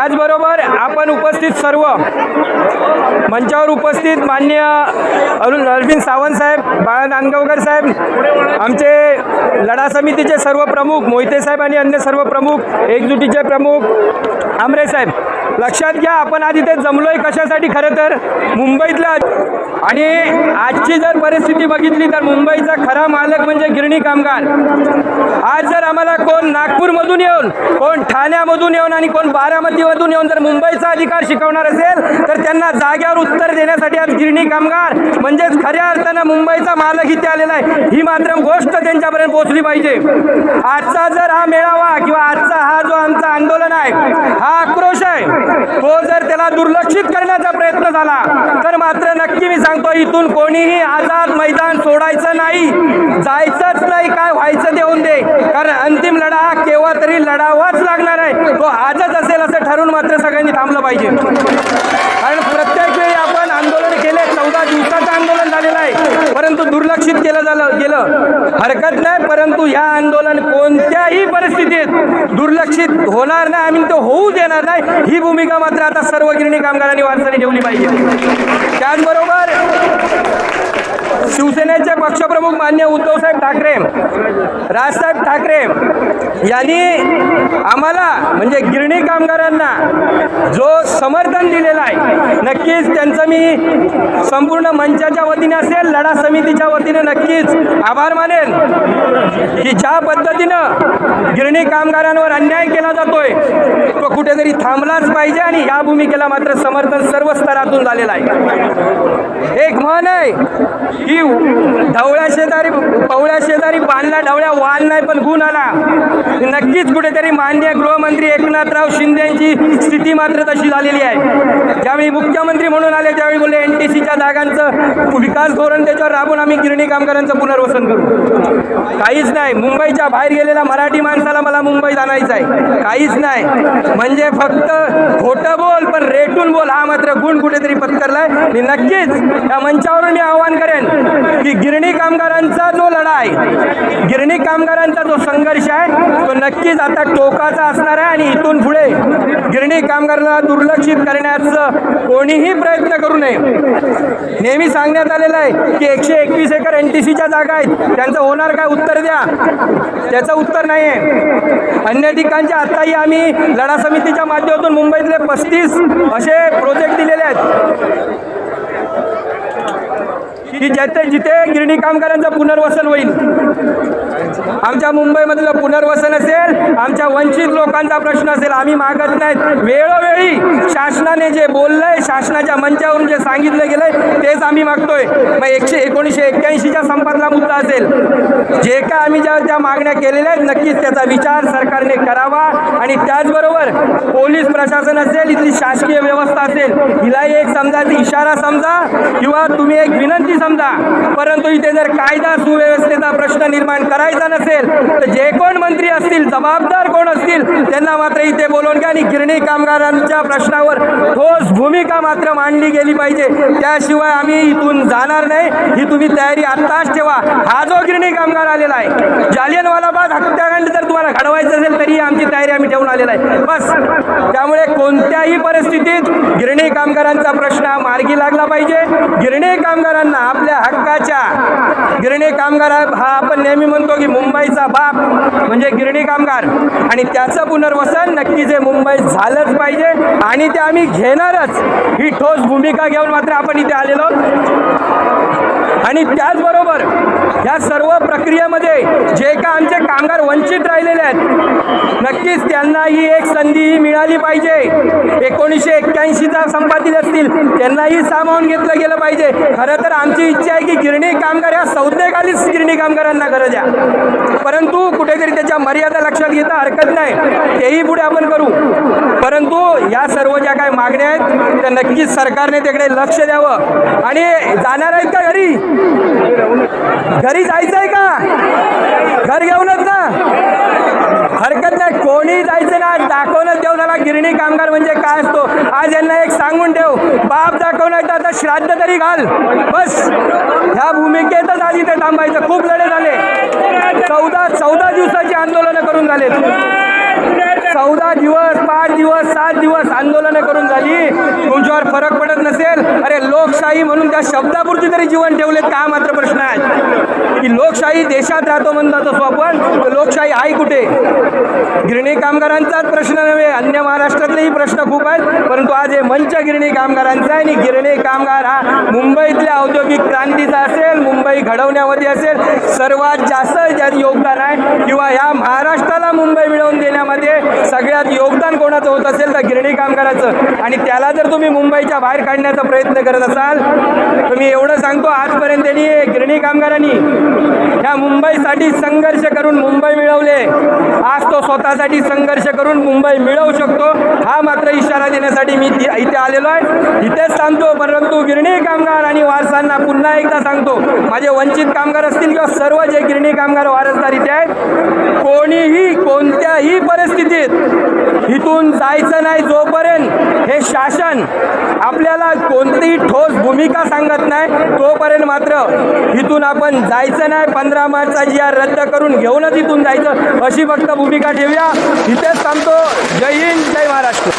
त्याचबरोबर आपण उपस्थित सर्व मंचावर उपस्थित मान्य अरुण अरविंद सावंत साहेब बाळा नांदगावकर साहेब आमचे लढा समितीचे सर्व प्रमुख मोहिते साहेब आणि अन्य सर्व प्रमुख एकजुटीचे प्रमुख आमरे साहेब. लक्षात घ्या आपण आज इथे जमलोय कशासाठी? खरं तर मुंबईतल्या आणि आजची जर परिस्थिती बघितली तर मुंबईचा खरा मालक म्हणजे गिरणी कामगार. आज जर आम्हाला कोण नागपूरमधून येऊन कोण ठाण्यामधून येऊन आणि कोण बारामतीमधून येऊन जर मुंबईचा अधिकार शिकवणार असेल तर त्यांना जाग्यावर उत्तर देण्यासाठी आज गिरणी कामगार म्हणजेच खऱ्या अर्थानं मुंबईचा मालक इथे आलेला आहे. ही मात्र गोष्ट त्यांच्यापर्यंत पोहोचली पाहिजे. आजचा जर हा मेळावा किंवा आजचा हा जो आमचा आंदोलन आहे हा आक्रोश हो जर त्याला दुर्लक्षित करण्याचा प्रयत्न झाला तर मात्र नक्की मी सांगतो इथून कोणीही आझाद मैदान सोडायचं नाही. जायचंच नाही काय व्हायचं देऊन दे. कारण अंतिम लढा हा केव्हा तरी लढावाच लागणार आहे. तो आजच असेल असं ठरवून मात्र सगळ्यांनी थांबलं पाहिजे कारण प्रत्येक वेळी आपण आंदोलन केले चौदा दिवसाचं आंदोलन झालेलं आहे परंतु दुर्लक्षित केलं झालं गेलं. हरकत नाही परंतु ह्या आंदोलन कोणत्याही परिस्थितीत दुर्लक्षित होणार नाही आम्ही ते होऊ देणार नाही. ही भूमिका मात्र आता सर्व गिरणी कामगारांनी वारसाने ठेवली पाहिजे. त्याचबरोबर शिवसेनेचे पक्षप्रमुख मान्य उद्धवसाहेब ठाकरे राजसाहेब ठाकरे यांनी आम्हाला म्हणजे गिरणी कामगारांना जो समर्थन दिलेला आहे नक्कीच त्यांचं मी संपूर्ण मंचाच्या वतीने असेल लढा समितीच्या वतीने नक्कीच आभार मानेन की ज्या पद्धतीनं गिरणी कामगारांवर अन्याय केला जातोय तो कुठेतरी थांबलाच पाहिजे आणि या भूमिकेला मात्र समर्थन सर्व स्तरातून झालेलं आहे. एक म्हण आहे की ढवळ्या शेजारी पवळ्या शेजारी बांधला ढवळ्या वाल नाही पण गुण आला. नक्कीच कुठेतरी माननीय गृहमंत्री एकनाथराव शिंदे यांची स्थिती मात्र तशी झालेली आहे. ज्यावेळी मुख्यमंत्री म्हणून आले त्यावेळी बोलले एन टी सीच्या जागांचं विकास धोरण त्याच्यावर राबून आम्ही गिरणी कामगारांचं पुनर्वसन करू. काहीच नाही. मुंबईच्या बाहेर गेलेल्या मराठी माणसाला मला मुंबईत आणायचं आहे. काहीच नाही. म्हणजे फक्त खोटं बोल पण रेटून बोल हा मात्र गुण कुठेतरी पत्करलाय. मी नक्कीच या मंचावरून मी आवाहन करेन गिरणी कामगारांचा जो लढा आहे गिरणी कामगारांचा जो संघर्ष आहे तो नक्कीच आता टोकाचा असणार आहे आणि इथून पुढे गिरणी कामगारांना दुर्लक्षित करण्याचं कोणीही प्रयत्न करू नये. नेहमी सांगण्यात आलेलं आहे की एकशे एकवीस एकर एन टी सीच्या जागा आहेत. त्यांचं होणार काय उत्तर द्या. त्याचं उत्तर नाही आहे अन्य ठिकाणच्या आत्ताही आम्ही लढा समितीच्या माध्यमातून मुंबईतले पस्तीस असे प्रोजेक्ट दिलेले आहेत. की जिथे जिथे गिरणी कामगारांचं पुनर्वसन होईल. आमच्या मुंबईमधलं पुनर्वसन असेल आमच्या वंचित लोकांचा प्रश्न असेल आम्ही मागत नाहीत. वेळोवेळी शासनाने जे बोललंय शासनाच्या मंचावरून जे सांगितलं गेलंय तेच आम्ही मागतोय. मग एकशे एकोणीसशे एक्क्याऐंशीच्या संपातला मुद्दा असेल. जे काय आम्ही ज्या ज्या मागण्या केलेल्या आहेत नक्कीच त्याचा विचार सरकारने करावा. आणि त्याचबरोबर पोलीस प्रशासन असेल इथली शासकीय व्यवस्था असेल. हिलाही एक समजा इशारा समजा. किंवा तुम्ही एक विनंती समजा. परंतु इथे जर कायदा सुव्यवस्थेचा प्रश्न निर्माण करायचा नसेल तर जे कोण मंत्री असतील जबाबदार कोण असतील त्यांना मात्र इथे बोलवून घ्या आणि गिरणी कामगारांच्या प्रश्नावर ठोस भूमिका मात्र मांडली गेली पाहिजे. त्याशिवाय आम्ही इथून जाणार नाही. ही तुम्ही तयारी आत्ताच ठेवा. हा जो गिरणी कामगार आलेला आहे जालियनवाला बाग हत्याकांड जर तुम्हाला घडवायचं असेल तरी आमची तयारी आम्ही ठेवून आलेला आहे. बस. त्यामुळे कोणत्याही परिस्थितीत गिरणी कामगारांचा प्रश्न मार्गी लागला पाहिजे. गिरणी कामगारांना आपल्या हक्काच्या गिरणी कामगार हा आपण नेहमी म्हणतो की मुंबईचा बाप म्हणजे गिरणी कामगार आणि त्याचं पुनर्वसन नक्कीच जे मुंबईत झालंच पाहिजे आणि ते आम्ही घेणारच ही ठोस भूमिका घेऊन मात्र आपण इथे आलेलो आहोत. आणि त्याचबरोबर या सर्व प्रक्रियेमध्ये जे का आमचे कामगार वंचित राहिलेले आहेत नक्कीच त्यांना ही एक संधी मिळाली पाहिजे. एकोणीसशे एक्क्याऐंशीचा संपादित असतील त्यांनाही सामावून घेतलं गेलं पाहिजे. खरं तर आमची इच्छा आहे की गिरणी कामगार या संज्ञेखालीच गिरणी कामगारांना गरज आहे परंतु कुठेतरी त्याच्या मर्यादा लक्षात घेता हरकत नाही. तेही पुढे आपण करू. परंतु या सर्व ज्या काही मागण्या आहेत त्या नक्कीच सरकारने तिकडे लक्ष द्यावं. आणि जाणार आहेत का घरी? घरी जायचंय का? घर घेऊनच ना? हरकत नाही. कोणी जायचं ना आज दाखवूनच देव झाला गिरणी कामगार म्हणजे काय असतो? आज यांना एक सांगून ठेव. बाप दाखवणार तर आता श्राद्ध तरी घाल. बस. ह्या भूमिकेतच आज इथे थांबायचं. खूप लढे झाले. चौदा चौदा दिवसाची आंदोलनं करून झालेत चौदा दिवस पाच दिवस सात दिवस आंदोलनं करून झाली. तुमच्यावर फरक पडत नसेल. अरे लोकशाही म्हणून त्या शब्दापुरती तरी जीवन ठेवले का? मात्र प्रश्न आहे. की लोकशाही देशात राहतो म्हणतात असो आपण. लोकशाही आहे कुठे? गिरणी कामगारांचाच प्रश्न नव्हे अन्य महाराष्ट्रातलेही प्रश्न खूप आहेत. परंतु आज हे मंच गिरणी कामगारांचा आहे आणि गिरणी कामगार हा मुंबईतल्या औद्योगिक क्रांतीचा असेल मुंबई घडवण्यामध्ये असेल. सर्वात जास्त ज्यात योगदान आहे किंवा ह्या महाराष्ट्राला मुंबई मिळवून देण्यामध्ये सगळ्यात योगदान कोणाचं होत असेल तर गिरणी कामगाराचं. आणि त्याला जर तुम्ही मुंबईच्या बाहेर काढण्याचा प्रयत्न करत असाल तर मी एवढं सांगतो आजपर्यंत गिरणी कामगारांनी ह्या मुंबईसाठी संघर्ष करून मुंबई मिळवले. आज तो स्वतःसाठी संघर्ष करून मुंबई मिळवू शकतो. हा मात्र इशारा देण्यासाठी मी इथे आलेलो आहे. इथेच सांगतो परंतु गिरणी कामगार आणि वारसांना पुन्हा एकदा सांगतो. माझे वंचित कामगार असतील किंवा सर्व जे गिरणी कामगार वारसदार इथे आहेत कोणीही कोणत्याही परिस्थितीत इथून जायचं नाही जोपर्यंत हे शासन आपल्याला कोणतीही ठोस भूमिका सांगत नाही तोपर्यंत मात्र इथून आपण जायचं नाही. पंधरा मार्चचा जी आर रद्द करून घेऊनच इथून जायचं अशी फक्त भूमिका ठेवूया. इथेच थांबतो. जय हिंद जय महाराष्ट्र.